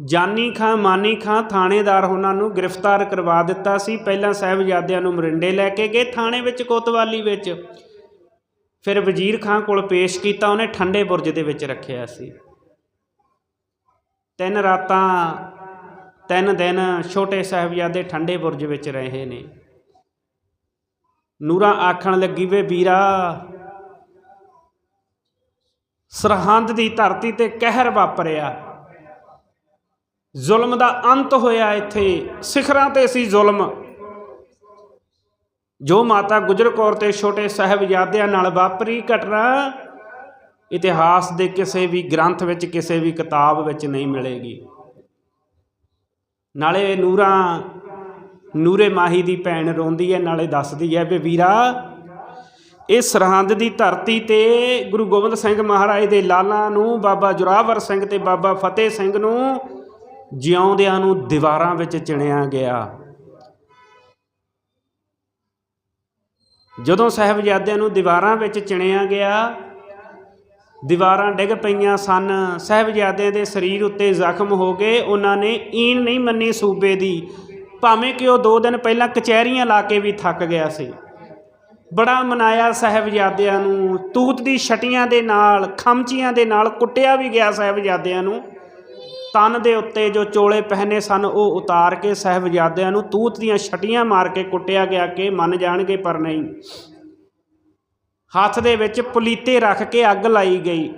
ਜਾਨੀ ਖਾਂ, ਮਾਨੀ ਖਾਂ, ਥਾਣੇਦਾਰ ਉਹਨਾਂ ਨੂੰ ਗ੍ਰਿਫਤਾਰ ਕਰਵਾ ਦਿੱਤਾ ਸੀ। ਪਹਿਲਾਂ ਸਾਹਿਬਜ਼ਾਦਿਆਂ ਨੂੰ ਮਰਿੰਡੇ ਲੈ ਕੇ ਗਏ ਥਾਣੇ ਵਿੱਚ, ਕੋਤਵਾਲੀ ਵਿੱਚ। ਫਿਰ ਵਜ਼ੀਰ ਖਾਂ ਕੋਲ ਪੇਸ਼ ਕੀਤਾ, ਉਹਨੇ ਠੰਡੇ ਬੁਰਜ ਦੇ ਵਿੱਚ ਰੱਖਿਆ ਸੀ। ਤਿੰਨ ਰਾਤਾਂ ਤਿੰਨ ਦਿਨ ਛੋਟੇ ਸਾਹਿਬਜ਼ਾਦੇ ਠੰਡੇ ਬੁਰਜ ਵਿੱਚ ਰਹੇ ਨੇ। ਨੂਰਾ ਆਖਣ ਲੱਗੀ, ਵੇ ਵੀਰਾ, ਸਰਹੰਦ ਦੀ ਧਰਤੀ ਤੇ ਕਹਿਰ ਵਾਪਰਿਆ। ਜ਼ੁਲਮ ਦਾ ਅੰਤ ਹੋਇਆ ਇੱਥੇ। ਸਿਖਰਾਂ ਤੇ ਸੀ ਜ਼ੁਲਮ। ਜੋ ਮਾਤਾ ਗੁਜਰ ਕੌਰ ਤੇ ਛੋਟੇ ਸਾਹਿਬਜ਼ਾਦਿਆਂ ਨਾਲ ਵਾਪਰੀ ਘਟਨਾ, ਇਤਿਹਾਸ ਦੇ ਕਿਸੇ ਵੀ ਗ੍ਰੰਥ ਵਿੱਚ, ਕਿਸੇ ਵੀ ਕਿਤਾਬ ਵਿੱਚ ਨਹੀਂ ਮਿਲੇਗੀ। ਨਾਲੇ ਨੂਰਾਂ, ਨੂਰੇ ਮਾਹੀ ਦੀ ਭੈਣ ਰੋਂਦੀ ਹੈ ਨਾਲੇ ਦੱਸਦੀ ਹੈ ਵੀ ਵੀਰਾ ਇਹ ਸਰਹੰਦ ਦੀ ਧਰਤੀ ਤੇ ਗੁਰੂ ਗੋਬਿੰਦ ਸਿੰਘ ਮਹਾਰਾਜ ਦੇ ਲਾਲਾਂ ਨੂੰ, ਬਾਬਾ ਜੁਰਾਵਰ ਸਿੰਘ ਤੇ ਬਾਬਾ ਫਤਿਹ ਸਿੰਘ ਨੂੰ ਜਿਉਂਦਿਆਂ ਨੂੰ ਦੀਵਾਰਾਂ ਵਿੱਚ ਚਿਣਿਆ ਗਿਆ। ਜਦੋਂ ਸਾਹਿਬਜ਼ਾਦਿਆਂ ਨੂੰ ਦੀਵਾਰਾਂ ਵਿੱਚ ਚਿਣਿਆ ਗਿਆ ਦੀਵਾਰਾਂ ਡਿੱਗ ਪਈਆਂ ਸਨ। ਸਾਹਿਬਜ਼ਾਦਿਆਂ ਦੇ ਸਰੀਰ ਉੱਤੇ ਜ਼ਖਮ ਹੋ ਗਏ ਉਹਨਾਂ ਨੇ ਈਨ ਨਹੀਂ ਮੰਨੀ ਸੂਬੇ ਦੀ। ਭਾਵੇਂ ਕਿ ਉਹ 2 ਦਿਨ ਪਹਿਲਾਂ ਕਚਹਿਰੀਆਂ ਲਾ ਕੇ ਵੀ ਥੱਕ ਗਿਆ ਸੀ। ਬੜਾ ਮਨਾਇਆ ਸਾਹਿਬਜ਼ਾਦਿਆਂ ਨੂੰ। ਤੂਤ ਦੀ ਛਟੀਆਂ ਦੇ ਨਾਲ, ਖਮਚੀਆਂ ਦੇ ਨਾਲ ਕੁੱਟਿਆ ਵੀ ਗਿਆ ਸਾਹਿਬਜ਼ਾਦਿਆਂ ਨੂੰ। ਤਨ ਦੇ ਉੱਤੇ ਜੋ ਚੋਲੇ ਪਹਿਨੇ ਸਨ, ਉਹ ਉਤਾਰ ਕੇ ਸਾਹਿਬਜ਼ਾਦਿਆਂ ਨੂੰ ਤੂਤ ਦੀਆਂ ਛਟੀਆਂ ਮਾਰ ਕੇ ਕੁੱਟਿਆ ਗਿਆ ਕਿ ਮੰਨ ਜਾਣਗੇ ਪਰ ਨਹੀਂ। ਹੱਥ ਦੇ ਵਿੱਚ ਪਲੀਤੇ ਰੱਖ ਕੇ ਅੱਗ ਲਾਈ ਗਈ।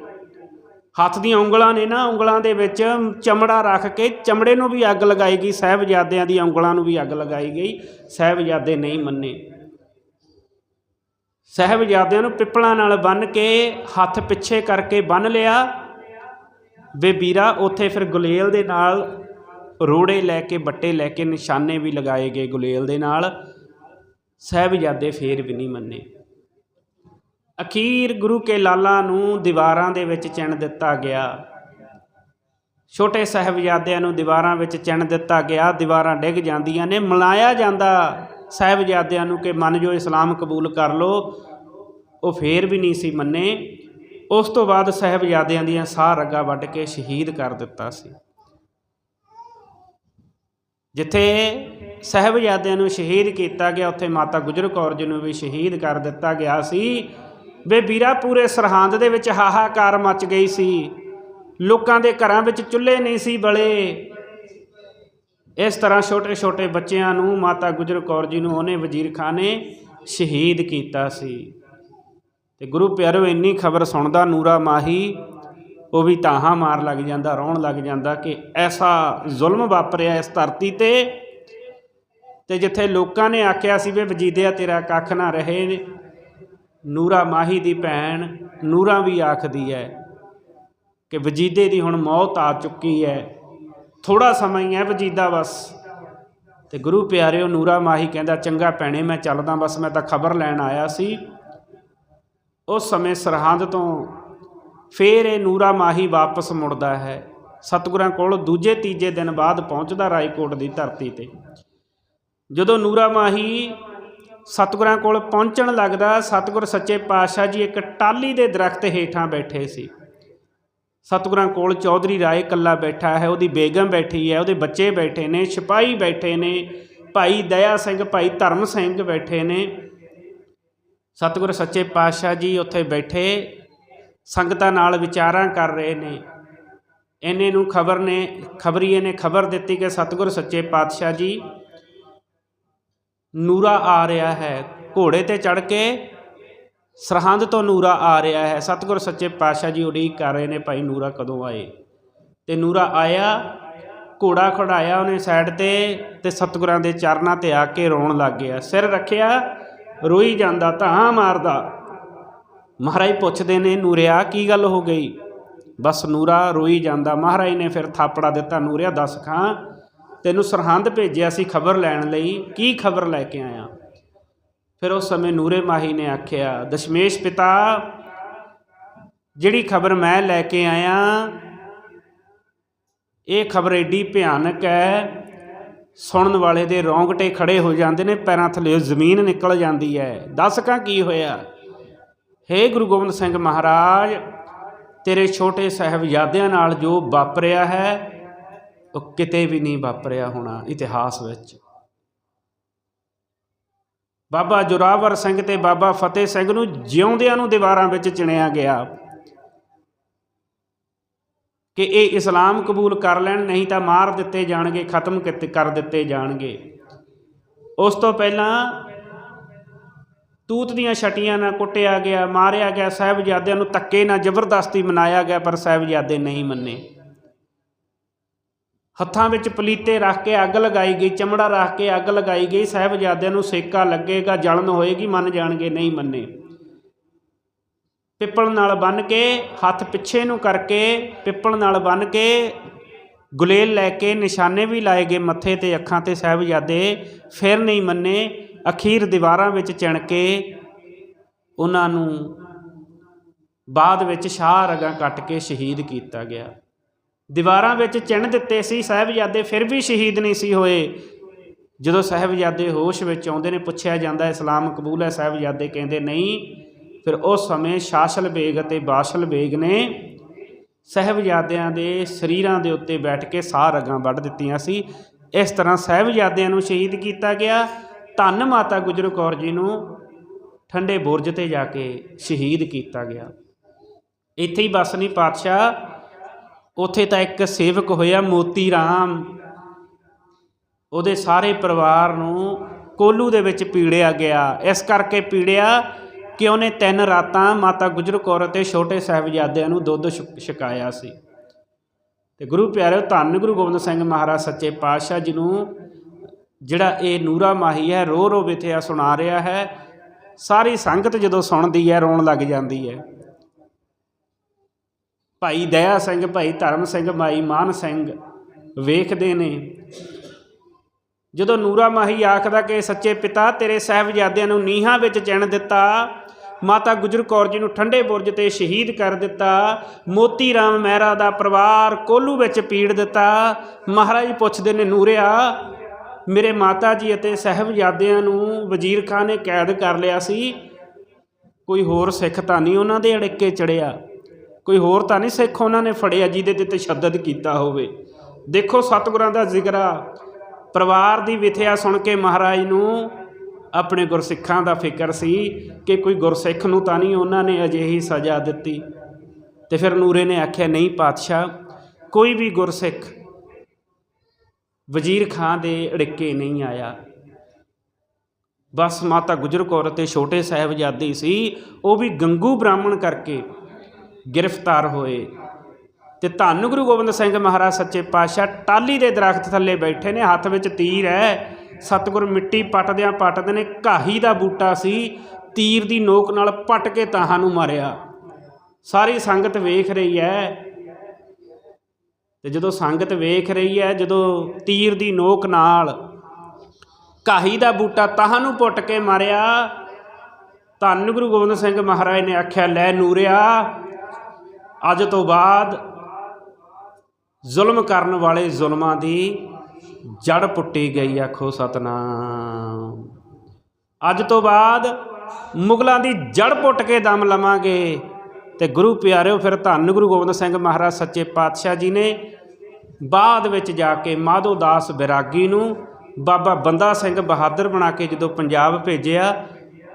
ਹੱਥ ਦੀਆਂ ਉਂਗਲਾਂ ਨੇ ਨਾ, ਉਂਗਲਾਂ ਦੇ ਵਿੱਚ ਚਮੜਾ ਰੱਖ ਕੇ ਚਮੜੇ ਨੂੰ ਵੀ ਅੱਗ ਲਗਾਈ ਗਈ, ਸਾਹਿਬਜ਼ਾਦਿਆਂ ਦੀਆਂ ਉਂਗਲਾਂ ਨੂੰ ਵੀ ਅੱਗ ਲਗਾਈ ਗਈ, ਸਾਹਿਬਜ਼ਾਦੇ ਨਹੀਂ ਮੰਨੇ। ਸਾਹਿਬਜ਼ਾਦਿਆਂ ਨੂੰ ਪਿੱਪਲਾਂ ਨਾਲ ਬੰਨ ਕੇ, ਹੱਥ ਪਿੱਛੇ ਕਰਕੇ ਬੰਨ ਲਿਆ। ਵੇ ਵੀਰਾ, ਉੱਥੇ ਫਿਰ ਗੁਲੇਲ ਦੇ ਨਾਲ ਰੋੜੇ ਲੈ ਕੇ, ਬੱਟੇ ਲੈ ਕੇ ਨਿਸ਼ਾਨੇ ਵੀ ਲਗਾਏ ਗਏ ਗੁਲੇਲ ਦੇ ਨਾਲ। ਸਾਹਿਬਜ਼ਾਦੇ ਫੇਰ ਵੀ ਨਹੀਂ ਮੰਨੇ। ਅਖੀਰ ਗੁਰੂ ਕੇ ਲਾਲਾ ਨੂੰ ਦੀਵਾਰਾਂ ਦੇ ਵਿੱਚ ਚਿਣ ਦਿੱਤਾ ਗਿਆ। ਛੋਟੇ ਸਾਹਿਬਜ਼ਾਦਿਆਂ ਨੂੰ ਦੀਵਾਰਾਂ ਵਿੱਚ ਚਿਣ ਦਿੱਤਾ ਗਿਆ। ਦੀਵਾਰਾਂ ਡਿੱਗ ਜਾਂਦੀਆਂ ਨੇ ਮਨਾਇਆ ਜਾਂਦਾ। ਸਾਹਿਬਜ਼ਾਦਿਆਂ ਨੂੰ ਕਿ ਮੰਨ ਜੋ ਇਸਲਾਮ ਕਬੂਲ ਕਰ ਲੋ ਉਹ ਫੇਰ ਵੀ ਨਹੀਂ ਸੀ ਮੰਨੇ। ਉਸ ਤੋਂ ਬਾਅਦ ਸਾਹਿਬਜ਼ਾਦਿਆਂ ਦੀਆਂ ਸਾਹ ਰੱਗਾ ਵੱਢ ਕੇ ਸ਼ਹੀਦ ਕਰ ਦਿੱਤਾ ਸੀ। ਜਿੱਥੇ ਸਾਹਿਬਜ਼ਾਦਿਆਂ ਨੂੰ ਸ਼ਹੀਦ ਕੀਤਾ ਗਿਆ, ਉੱਥੇ ਮਾਤਾ ਗੁਜਰ ਕੌਰ ਜੀ ਨੂੰ ਵੀ ਸ਼ਹੀਦ ਕਰ ਦਿੱਤਾ ਗਿਆ ਸੀ। ਵੇ ਵੀਰਾ ਪੂਰੇ ਸਰਹੰਦ ਦੇ ਵਿੱਚ ਹਾਹਾਕਾਰ ਮਚ ਗਈ ਸੀ। ਲੋਕਾਂ ਦੇ ਘਰਾਂ ਵਿੱਚ ਚੁੱਲ੍ਹੇ ਨਹੀਂ ਸੀ ਬਲੇ। ਇਸ ਤਰ੍ਹਾਂ ਛੋਟੇ ਛੋਟੇ ਬੱਚਿਆਂ ਨੂੰ ਮਾਤਾ ਗੁਜਰ ਕੌਰ ਜੀ ਨੂੰ ਉਹਨੇ ਵਜ਼ੀਰ ਖਾਨ ਨੇ ਸ਼ਹੀਦ ਕੀਤਾ ਸੀ। ਤੇ ਗੁਰੂ ਪਿਆਰਿਓ ਇੰਨੀ ਖਬਰ ਸੁਣਦਾ ਨੂਰਾ ਮਾਹੀ, ਉਹ ਵੀ ਤਾਹਾਂ ਮਾਰ ਲੱਗ ਜਾਂਦਾ, ਰੋਣ ਲੱਗ ਜਾਂਦਾ ਕਿ ਐਸਾ ਜ਼ੁਲਮ ਵਾਪਰਿਆ ਇਸ ਧਰਤੀ ਤੇ। ਤੇ ਜਿੱਥੇ ਲੋਕਾਂ ਨੇ ਆਖਿਆ ਸੀ, ਵੀ ਵਜੀਦਿਆ ਤੇਰਾ ਕੱਖ ਨਾ ਰਹੇ। ਨੂਰਾ ਮਾਹੀ ਦੀ ਭੈਣ ਨੂਰਾ ਵੀ ਆਖਦੀ ਹੈ ਕਿ ਵਜੀਦੇ ਦੀ ਹੁਣ ਮੌਤ ਆ ਚੁੱਕੀ ਹੈ। ਥੋੜਾ ਸਮਾਂ ਹੀ ਹੈ ਵਜੀਦਾ ਬਸ। ਤੇ ਗੁਰੂ ਪਿਆਰਿਓ, ਨੂਰਾ ਮਾਹੀ ਕਹਿੰਦਾ, ਚੰਗਾ ਭੈਣੇ, ਮੈਂ ਚੱਲਦਾ, ਬਸ ਮੈਂ ਤਾਂ ਖਬਰ ਲੈਣ ਆਇਆ ਸੀ। ਉਸ ਸਮੇਂ ਸਰਹੰਦ ਤੋਂ ਫੇਰ ਇਹ ਨੂਰਾ ਮਾਹੀ ਵਾਪਸ ਮੁੜਦਾ ਹੈ। ਸਤਿਗੁਰਾਂ ਕੋਲ ਦੂਜੇ, ਤੀਜੇ ਦਿਨ ਬਾਅਦ ਪਹੁੰਚਦਾ ਰਾਏਕੋਟ ਦੀ ਧਰਤੀ ਤੇ। ਜਦੋਂ ਨੂਰਾ ਮਾਹੀ ਸਤਿਗੁਰਾਂ ਕੋਲ ਪਹੁੰਚਣ ਲੱਗਦਾ ਸਤਿਗੁਰ ਸੱਚੇ ਪਾਤਸ਼ਾਹ ਜੀ ਇੱਕ ਟਾਲੀ ਦੇ ਦਰਖਤ ਹੇਠਾਂ ਬੈਠੇ ਸੀ। ਸਤਿਗੁਰਾਂ ਕੋਲ ਚੌਧਰੀ ਰਾਏ ਕੱਲਾ ਬੈਠਾ ਹੈ, ਉਹਦੀ ਬੇਗਮ ਬੈਠੀ ਹੈ, ਉਹਦੇ ਬੱਚੇ ਬੈਠੇ ਨੇ, ਸਿਪਾਹੀ ਬੈਠੇ ਨੇ, ਭਾਈ ਦਇਆ ਸਿੰਘ, ਭਾਈ ਧਰਮ ਸਿੰਘ ਬੈਠੇ ਨੇ। ਸਤਿਗੁਰ ਸੱਚੇ ਪਾਤਸ਼ਾਹ ਜੀ ਉੱਥੇ ਬੈਠੇ, ਸੰਗਤਾਂ ਨਾਲ ਵਿਚਾਰਾਂ ਕਰ ਰਹੇ ਨੇ। ਇਹਨੇ ਨੂੰ ਖਬਰ ਨੇ, ਖਬਰੀਏ ਨੇ ਖਬਰ ਦਿੱਤੀ ਕਿ ਸਤਿਗੁਰ ਸੱਚੇ ਪਾਤਸ਼ਾਹ ਜੀ ਨੂਰਾ ਆ ਰਿਹਾ ਹੈ। ਘੋੜੇ ਤੇ ਚੜ ਕੇ ਸਰਹੰਦ ਤੋਂ ਨੂਰਾ ਆ ਰਿਹਾ ਹੈ। ਸਤਿਗੁਰ ਸੱਚੇ ਪਾਤਸ਼ਾਹ ਜੀ ਉਡੀਕ ਕਰ ਰਹੇ ਨੇ, ਭਾਈ ਨੂਰਾ ਕਦੋਂ ਆਏ? ਤੇ ਨੂਰਾ ਆਇਆ, ਘੋੜਾ ਖੜਾਇਆ ਉਹਨੇ ਸਾਈਡ ਤੇ ਤੇ ਸਤਿਗੁਰਾਂ ਦੇ ਚਰਨਾਂ ਤੇ ਆ ਕੇ ਰੋਣ ਲੱਗ ਗਿਆ। ਸਿਰ ਰੱਖਿਆ, ਰੋਈ ਜਾਂਦਾ ਧਾਂ ਮਾਰਦਾ। ਮਹਾਰਾਜ ਪੁੱਛਦੇ ਨੇ ਨੂਰਿਆ ਕੀ ਗੱਲ ਹੋ ਗਈ? ਬਸ ਨੂਰਾ ਰੋਈ ਜਾਂਦਾ। ਮਹਾਰਾਜ ਨੇ ਫਿਰ ਥਾਪੜਾ ਦਿੱਤਾ, ਨੂਰਿਆ, ਦੱਸ ਖਾਂ ਤੈਨੂੰ ਸਰਹੰਦ ਭੇਜਿਆ ਸੀ ਖਬਰ ਲੈਣ ਲਈ, ਕੀ ਖਬਰ ਲੈ ਕੇ ਆਇਆ? ਫਿਰ ਉਸ ਸਮੇਂ ਨੂਰੇ ਮਾਹੀ ਨੇ ਆਖਿਆ, ਦਸ਼ਮੇਸ਼ ਪਿਤਾ, ਜਿਹੜੀ ਖਬਰ ਮੈਂ ਲੈ ਕੇ ਆਇਆ, ਇਹ ਖਬਰ ਏਡੀ ਭਿਆਨਕ ਹੈ, ਸੁਣਨ ਵਾਲੇ ਦੇ ਰੌਂਗਟੇ ਖੜੇ ਹੋ ਜਾਂਦੇ ਨੇ, ਪੈਰਾਂ ਥੱਲੇ ਜ਼ਮੀਨ ਨਿਕਲ ਜਾਂਦੀ ਹੈ। ਦੱਸ ਕਾ ਕੀ ਹੋਇਆ? ਹੇ ਗੁਰੂ ਗੋਬਿੰਦ ਸਿੰਘ ਮਹਾਰਾਜ, ਤੇਰੇ ਛੋਟੇ ਸਾਹਿਬਜ਼ਾਦਿਆਂ ਨਾਲ ਜੋ ਵਾਪਰਿਆ ਹੈ ਉਹ ਕਿਤੇ ਵੀ ਨਹੀਂ ਵਾਪਰਿਆ ਹੋਣਾ ਇਤਿਹਾਸ ਵਿੱਚ। ਬਾਬਾ ਜੋਰਾਵਰ ਸਿੰਘ ਤੇ ਬਾਬਾ ਫਤਿਹ ਸਿੰਘ ਨੂੰ ਜਿਉਂਦਿਆਂ ਨੂੰ ਦੀਵਾਰਾਂ ਵਿੱਚ ਚਿਣਿਆ ਗਿਆ ਕਿ ਇਹ ਇਸਲਾਮ ਕਬੂਲ ਕਰ ਲੈਣ, ਨਹੀਂ ਤਾਂ ਮਾਰ ਦਿੱਤੇ ਜਾਣਗੇ, ਖਤਮ ਕੀਤੇ, ਕਰ ਦਿੱਤੇ ਜਾਣਗੇ। ਉਸ ਤੋਂ ਪਹਿਲਾਂ ਤੂਤ ਦੀਆਂ ਛਟੀਆਂ ਨਾਲ ਕੁੱਟਿਆ ਗਿਆ, ਮਾਰਿਆ ਗਿਆ, ਸਾਹਿਬਜ਼ਾਦਿਆਂ ਨੂੰ ਧੱਕੇ ਨਾਲ ਜ਼ਬਰਦਸਤੀ ਮਨਾਇਆ ਗਿਆ, ਪਰ ਸਾਹਿਬਜ਼ਾਦੇ ਨਹੀਂ ਮੰਨੇ। ਹੱਥਾਂ ਵਿੱਚ ਪਲੀਤੇ ਰੱਖ ਕੇ ਅੱਗ ਲਗਾਈ ਗਈ, ਚਮੜਾ ਰੱਖ ਕੇ ਅੱਗ ਲਗਾਈ ਗਈ, ਸਾਹਿਬਜ਼ਾਦਿਆਂ ਨੂੰ ਸੇਕਾ ਲੱਗੇਗਾ, ਜਲਨ ਹੋਏਗੀ, ਮੰਨ ਜਾਣਗੇ, ਨਹੀਂ ਮੰਨੇ। ਪਿੱਪਲ ਨਾਲ ਬੰਨ ਕੇ, ਹੱਥ ਪਿੱਛੇ ਨੂੰ ਕਰਕੇ, ਪਿੱਪਲ ਨਾਲ ਬੰਨ ਕੇ, ਗੁਲੇਲ ਲੈ ਕੇ, ਨਿਸ਼ਾਨੇ ਵੀ ਲਾਏ ਗਏ ਮੱਥੇ ਤੇ, ਅੱਖਾਂ ਤੇ, ਸਾਹਿਬਜ਼ਾਦੇ ਫਿਰ ਨਹੀਂ ਮੰਨੇ। ਅਖੀਰ ਦੀਵਾਰਾਂ ਵਿੱਚ ਚਿਣ ਕੇ ਉਹਨਾਂ ਨੂੰ ਬਾਅਦ ਵਿੱਚ ਸ਼ਾਹ ਰਗਾਂ ਕੱਟ ਕੇ ਸ਼ਹੀਦ ਕੀਤਾ ਗਿਆ। ਦੀਵਾਰਾਂ ਵਿੱਚ ਚਿਣ ਦਿੱਤੇ ਸੀ ਸਾਹਿਬਜ਼ਾਦੇ, ਫਿਰ ਵੀ ਸ਼ਹੀਦ ਨਹੀਂ ਸੀ ਹੋਏ। ਜਦੋਂ ਸਾਹਿਬਜ਼ਾਦੇ ਹੋਸ਼ ਵਿੱਚ ਆਉਂਦੇ ਨੇ, ਪੁੱਛਿਆ ਜਾਂਦਾ, ਇਸਲਾਮ ਕਬੂਲ ਹੈ? ਸਾਹਿਬਜ਼ਾਦੇ ਕਹਿੰਦੇ, ਨਹੀਂ। ਫਿਰ ਉਸ ਸਮੇਂ ਸ਼ਾਸਲ ਬੇਗ ਅਤੇ ਬਾਸ਼ਲ ਬੇਗ ਨੇ ਸਹਿਬਜ਼ਾਦਿਆਂ ਦੇ ਸਰੀਰਾਂ ਦੇ ਉੱਤੇ ਬੈਠ ਕੇ ਸਾਹ ਰਗਾਂ ਵੱਢ ਦਿੱਤੀਆਂ ਸੀ। ਇਸ ਤਰ੍ਹਾਂ ਸਹਿਬਜ਼ਾਦਿਆਂ ਨੂੰ ਸ਼ਹੀਦ ਕੀਤਾ ਗਿਆ। ਧੰਨ ਮਾਤਾ ਗੁਜਰ ਕੌਰ ਜੀ ਨੂੰ ਠੰਡੇ ਬੁਰਜ ਤੇ ਜਾ ਕੇ ਸ਼ਹੀਦ ਕੀਤਾ ਗਿਆ। ਇੱਥੇ ਹੀ ਬਸ ਨਹੀਂ ਪਾਤਸ਼ਾਹ ਉੱਥੇ ਤਾਂ ਇੱਕ ਸੇਵਕ ਹੋਇਆ ਮੋਤੀ ਰਾਮ। ਉਹਦੇ ਸਾਰੇ ਪਰਿਵਾਰ ਨੂੰ ਕੋਲੂ ਦੇ ਵਿੱਚ ਪੀੜਿਆ ਗਿਆ। ਇਸ ਕਰਕੇ ਪੀੜਿਆ ਕਿ ਉਹਨੇ ਤਿੰਨ ਰਾਤਾਂ ਮਾਤਾ ਗੁਜਰ ਕੌਰ ਅਤੇ ਛੋਟੇ ਸਾਹਿਬਜ਼ਾਦਿਆਂ ਨੂੰ ਦੁੱਧ ਛਕ- ਛਕਾਇਆ ਸੀ। ਤੇ ਗੁਰੂ ਪਿਆਰਿਓ, ਧੰਨ ਗੁਰੂ ਗੋਬਿੰਦ ਸਿੰਘ ਮਹਾਰਾਜ ਸੱਚੇ ਪਾਤਸ਼ਾਹ ਜੀ ਨੂੰ ਜਿਹੜਾ ਇਹ ਨੂਰਾ ਮਾਹੀ ਹੈ ਰੋ ਰੋ ਵਿਥਿਆ ਸੁਣਾ ਰਿਹਾ ਹੈ। ਸਾਰੀ ਸੰਗਤ ਜਦੋਂ ਸੁਣਦੀ ਹੈ, ਰੋਣ ਲੱਗ ਜਾਂਦੀ ਹੈ। ਭਾਈ ਦਇਆ ਸਿੰਘ, ਭਾਈ ਧਰਮ ਸਿੰਘ, ਭਾਈ ਮਾਨ ਸਿੰਘ ਵੇਖਦੇ ਨੇ। ਜਦੋਂ ਨੂਰਾ ਮਾਹੀ ਆਖਦਾ ਕਿ ਸੱਚੇ ਪਿਤਾ ਤੇਰੇ ਸਾਹਿਬਜ਼ਾਦਿਆਂ ਨੂੰ ਨੀਹਾਂ ਵਿੱਚ ਚਿਣ ਦਿੱਤਾ, ਮਾਤਾ ਗੁਜਰ ਕੌਰ ਜੀ ਨੂੰ ਠੰਡੇ ਬੁਰਜ ਤੇ ਸ਼ਹੀਦ ਕਰ ਦਿੱਤਾ, ਮੋਤੀ ਰਾਮ ਮਹਿਰਾ ਦਾ ਪਰਿਵਾਰ ਕੋਲੂ ਵਿੱਚ ਪੀੜ ਦਿੱਤਾ। ਮਹਾਰਾਜ ਪੁੱਛਦੇ ਨੇ, ਨੂਰਿਆ, ਮੇਰੇ ਮਾਤਾ ਜੀ ਅਤੇ ਸਾਹਿਬਜ਼ਾਦਿਆਂ ਨੂੰ ਵਜ਼ੀਰ ਖਾਨ ਨੇ ਕੈਦ ਕਰ ਲਿਆ ਸੀ। ਕੋਈ ਹੋਰ ਸਿੱਖ ਤਾਂ ਨਹੀਂ ਉਹਨਾਂ ਦੇ ਅੜਿੱਕੇ ਚੜਿਆ। ਕੋਈ ਹੋਰ ਤਾਂ ਨਹੀਂ ਸਿੱਖ ਉਹਨਾਂ ਨੇ ਫੜਿਆ ਜਿਹਦੇ ਤੇ ਤਸ਼ੱਦਦ ਕੀਤਾ ਹੋਵੇ। ਦੇਖੋ ਸਤਿਗੁਰਾਂ ਦਾ ਜ਼ਿਕਰਾ ਪਰਿਵਾਰ ਦੀ ਵਿਥਿਆ ਸੁਣ ਕੇ ਮਹਾਰਾਜ ਨੂੰ ਆਪਣੇ ਗੁਰਸਿੱਖਾਂ ਦਾ ਫਿਕਰ ਸੀ ਕਿ ਕੋਈ ਗੁਰਸਿੱਖ ਨੂੰ ਤਾਂ ਨਹੀਂ ਉਹਨਾਂ ਨੇ ਅਜਿਹੀ ਸਜ਼ਾ ਦਿੱਤੀ। ਤੇ ਫਿਰ ਨੂਰੇ ਨੇ ਆਖਿਆ, ਨਹੀਂ ਪਾਤਸ਼ਾਹ, ਕੋਈ ਵੀ ਗੁਰਸਿੱਖ ਵਜ਼ੀਰ ਖਾਂ ਦੇ ਅੜਿੱਕੇ ਨਹੀਂ ਆਇਆ। ਬਸ ਮਾਤਾ ਗੁਜਰ ਕੌਰ ਤੇ ਛੋਟੇ ਸਾਹਿਬਜ਼ਾਦੇ ਸੀ, ਉਹ ਵੀ ਗੰਗੂ ਬ੍ਰਾਹਮਣ ਕਰਕੇ ਗ੍ਰਿਫਤਾਰ ਹੋਏ ਤੇ ਧੰਨ ਗੁਰੂ ਗੋਬਿੰਦ ਸਿੰਘ ਮਹਾਰਾਜ ਸੱਚੇ ਪਾਤਸ਼ਾਹ ਟਾਲੀ ਦੇ ਦਰਖਤ ਥੱਲੇ ਬੈਠੇ ਨੇ, ਹੱਥ ਵਿੱਚ ਤੀਰ ਹੈ। ਸਤਿਗੁਰ ਮਿੱਟੀ ਪੱਟਦਿਆਂ ਪੱਟਦੇ ਨੇ ਕਾਹੀ ਦਾ ਬੂਟਾ ਸੀ, ਤੀਰ ਦੀ ਨੋਕ ਨਾਲ ਪੱਟ ਕੇ ਤਾਹਾਂ ਨੂੰ ਮਾਰਿਆ। ਸਾਰੀ ਸੰਗਤ ਵੇਖ ਰਹੀ ਹੈ। ਤੇ ਜਦੋਂ ਸੰਗਤ ਵੇਖ ਰਹੀ ਹੈ, ਜਦੋਂ ਤੀਰ ਦੀ ਨੋਕ ਨਾਲ ਕਾਹੀ ਦਾ ਬੂਟਾ ਤਾਹਾਂ ਨੂੰ ਪੁੱਟ ਕੇ ਮਾਰਿਆ, ਧੰਨ ਗੁਰੂ ਗੋਬਿੰਦ ਸਿੰਘ ਮਹਾਰਾਜ ਨੇ ਆਖਿਆ, ਲੈ ਨੂਰਿਆ ਅੱਜ ਤੋਂ ਬਾਅਦ ਜ਼ੁਲਮ ਕਰਨ ਵਾਲੇ ਜ਼ੁਲਮਾਂ ਦੀ ਜੜ ਪੁੱਟੀ ਗਈ, ਆਖੋ ਸਤਨਾਮ। ਅੱਜ ਤੋਂ ਬਾਅਦ ਮੁਗਲਾਂ ਦੀ ਜੜ ਪੁੱਟ ਕੇ ਦਮ ਲਵਾਂਗੇ ਤੇ ਗੁਰੂ ਪਿਆਰਿਓ, ਫਿਰ ਧੰਨ ਗੁਰੂ ਗੋਬਿੰਦ ਸਿੰਘ ਮਹਾਰਾਜ ਸੱਚੇ ਪਾਤਸ਼ਾਹ ਜੀ ਨੇ ਬਾਅਦ ਵਿੱਚ ਜਾ ਕੇ ਮਾਧੋ ਦਾਸ ਬਿਰਾਗੀ ਨੂੰ ਬਾਬਾ ਬੰਦਾ ਸਿੰਘ ਬਹਾਦਰ ਬਣਾ ਕੇ ਜਦੋਂ ਪੰਜਾਬ ਭੇਜਿਆ,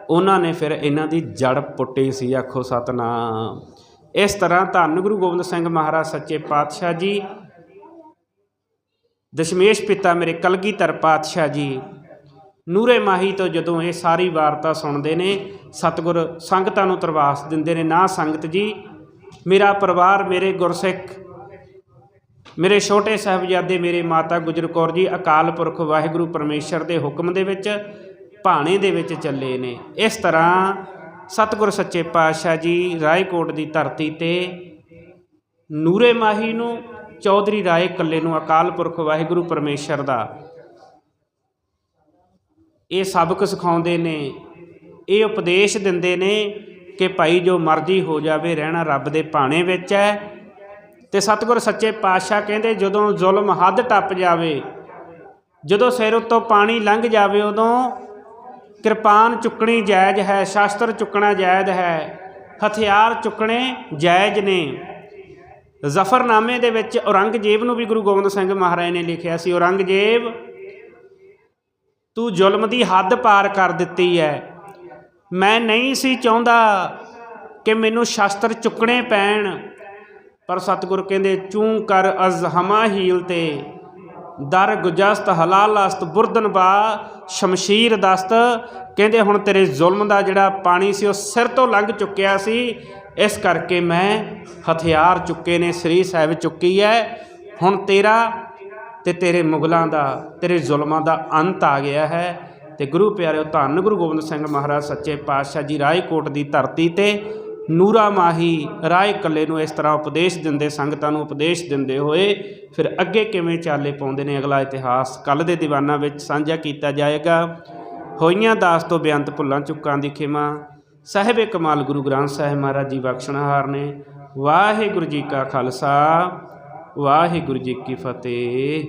ਉਹਨਾਂ ਨੇ ਫਿਰ ਇਹਨਾਂ ਦੀ ਜੜ ਪੁੱਟੀ ਸੀ, ਆਖੋ ਸਤਨਾਮ। ਇਸ ਤਰ੍ਹਾਂ ਧੰਨ ਗੁਰੂ ਗੋਬਿੰਦ ਸਿੰਘ ਮਹਾਰਾਜ, ਸੱਚੇ ਪਾਤਸ਼ਾਹ ਜੀ। ਦਸ਼ਮੇਸ਼ ਪਿਤਾ ਮੇਰੇ ਕਲਗੀਧਰ ਪਾਤਸ਼ਾਹ ਜੀ, ਨੂਰੇ ਮਾਹੀ ਤੋਂ ਜਦੋਂ ਇਹ ਸਾਰੀ ਵਾਰਤਾ ਸੁਣਦੇ ਨੇ, ਸਤਿਗੁਰ ਸੰਗਤਾਂ ਨੂੰ ਤਰਵਾਸ ਦਿੰਦੇ ਨੇ, ਨਾ ਸੰਗਤ ਜੀ, ਮੇਰਾ ਪਰਿਵਾਰ, ਮੇਰੇ ਗੁਰਸਿੱਖ, ਮੇਰੇ ਛੋਟੇ ਸਾਹਿਬਜ਼ਾਦੇ, ਮੇਰੇ ਮਾਤਾ ਗੁਜਰ ਕੌਰ ਜੀ, ਅਕਾਲ ਪੁਰਖ ਵਾਹਿਗੁਰੂ ਪਰਮੇਸ਼ਰ ਦੇ ਹੁਕਮ ਦੇ ਵਿੱਚ, ਭਾਣੇ ਦੇ ਵਿੱਚ ਚੱਲੇ ਨੇ। ਇਸ ਤਰ੍ਹਾਂ ਸਤਿਗੁਰ ਸੱਚੇ ਪਾਤਸ਼ਾਹ ਜੀ ਰਾਏਕੋਟ ਦੀ ਧਰਤੀ ਤੇ ਨੂਰੇ ਮਾਹੀ ਨੂੰ, ਚੌਧਰੀ ਰਾਏ ਕੱਲੇ ਨੂੰ ਅਕਾਲ ਪੁਰਖ ਵਾਹਿਗੁਰੂ ਪਰਮੇਸ਼ਰ ਦਾ। ਇਹ ਸਬਕ ਸਿਖਾਉਂਦੇ ਨੇ, ਇਹ ਉਪਦੇਸ਼ ਦਿੰਦੇ ਨੇ ਕਿ ਭਾਈ ਜੋ ਮਰਜ਼ੀ ਹੋ ਜਾਵੇ, ਰਹਿਣਾ ਰੱਬ ਦੇ ਭਾਣੇ ਵਿੱਚ ਹੈ। ਤੇ ਸਤਿਗੁਰ ਸੱਚੇ ਪਾਤਸ਼ਾਹ ਕਹਿੰਦੇ, ਜਦੋਂ ਜ਼ੁਲਮ ਹੱਦ ਟੱਪ ਜਾਵੇ, ਜਦੋਂ ਸਿਰ ਉੱਤੋਂ ਪਾਣੀ ਲੰਘ ਜਾਵੇ, ਉਦੋਂ ਕਿਰਪਾਨ ਚੁੱਕਣੀ ਜਾਇਜ਼ ਹੈ, ਸ਼ਾਸਤਰ ਚੁੱਕਣਾ ਜਾਇਜ਼ ਹੈ, ਹਥਿਆਰ ਚੁੱਕਣੇ ਜਾਇਜ਼ ਨੇ। ਜ਼ਫਰਨਾਮੇ ਦੇ ਵਿੱਚ ਔਰੰਗਜ਼ੇਬ ਨੂੰ ਵੀ ਗੁਰੂ ਗੋਬਿੰਦ ਸਿੰਘ ਮਹਾਰਾਜ ਨੇ ਲਿਖਿਆ ਸੀ, ਔਰੰਗਜ਼ੇਬ, ਤੂੰ ਜ਼ੁਲਮ ਦੀ ਹੱਦ ਪਾਰ ਕਰ ਦਿੱਤੀ ਹੈ ਮੈਂ ਨਹੀਂ ਸੀ ਚਾਹੁੰਦਾ ਕਿ ਮੈਨੂੰ ਸ਼ਾਸਤਰ ਚੁੱਕਣੇ ਪੈਣ, ਪਰ ਸਤਿਗੁਰ ਕਹਿੰਦੇ, ਚੂੰ ਕਰ ਅਜ਼ਹਮਾ ਹੀਲ ਤੇ। ਦਰ ਗੁਜਸਤ ਹਲਾਲਸਤ ਬੁਰਦਨ ਬਾ, ਸ਼ਮਸ਼ੀਰ ਦਸਤ। ਕਹਿੰਦੇ ਹੁਣ ਤੇਰੇ ਜ਼ੁਲਮ ਦਾ ਜਿਹੜਾ ਪਾਣੀ ਸੀ, ਉਹ ਸਿਰ ਤੋਂ ਲੰਘ ਚੁੱਕਿਆ ਸੀ। ਇਸ ਕਰਕੇ ਮੈਂ ਹਥਿਆਰ ਚੁੱਕੇ ਨੇ, ਸ੍ਰੀ ਸਾਹਿਬ ਚੁੱਕੀ ਹੈ ਹੁਣ ਤੇਰਾ ਤੇ ਤੇਰੇ ਮੁਗਲਾਂ ਦਾ, ਤੇਰੇ ਜ਼ੁਲਮਾਂ ਦਾ ਅੰਤ ਆ ਗਿਆ ਹੈ। ਤੇ ਗੁਰੂ ਪਿਆਰਿਓ, ਧੰਨ ਗੁਰੂ ਗੋਬਿੰਦ ਸਿੰਘ ਮਹਾਰਾਜ, ਸੱਚੇ ਪਾਤਸ਼ਾਹ ਜੀ ਰਾਏਕੋਟ ਦੀ ਧਰਤੀ ਤੇ ਨੂਰਾ ਮਾਹੀ ਰਾਏ ਕੱਲੇ ਨੂੰ ਇਸ ਤਰ੍ਹਾਂ ਉਪਦੇਸ਼ ਦਿੰਦੇ, ਸੰਗਤਾਂ ਨੂੰ ਉਪਦੇਸ਼ ਦਿੰਦੇ ਹੋਏ ਫਿਰ ਅੱਗੇ ਕਿਵੇਂ ਚਾਲੇ ਪਾਉਂਦੇ ਨੇ? ਅਗਲਾ ਇਤਿਹਾਸ ਕੱਲ ਦੇ ਦੀਵਾਨਾਂ ਵਿੱਚ ਸਾਂਝਾ ਕੀਤਾ ਜਾਏਗਾ। ਹੋਈਆਂ ਦਾਸ ਤੋਂ ਬੇਅੰਤ ਭੁੱਲਾਂ ਚੁੱਕਾਂ ਦੀ ਖਿਮਾ, ਸਾਹਿਬ ਕਮਾਲ ਗੁਰੂ ਗ੍ਰੰਥ ਸਾਹਿਬ ਮਹਾਰਾਜ ਜੀ ਬਖਸ਼ਣਹਾਰ ਨੇ। ਵਾਹਿਗੁਰੂ ਜੀ ਕਾ ਖਾਲਸਾ, ਵਾਹਿਗੁਰੂ ਜੀ ਕੀ ਫਤਿਹ।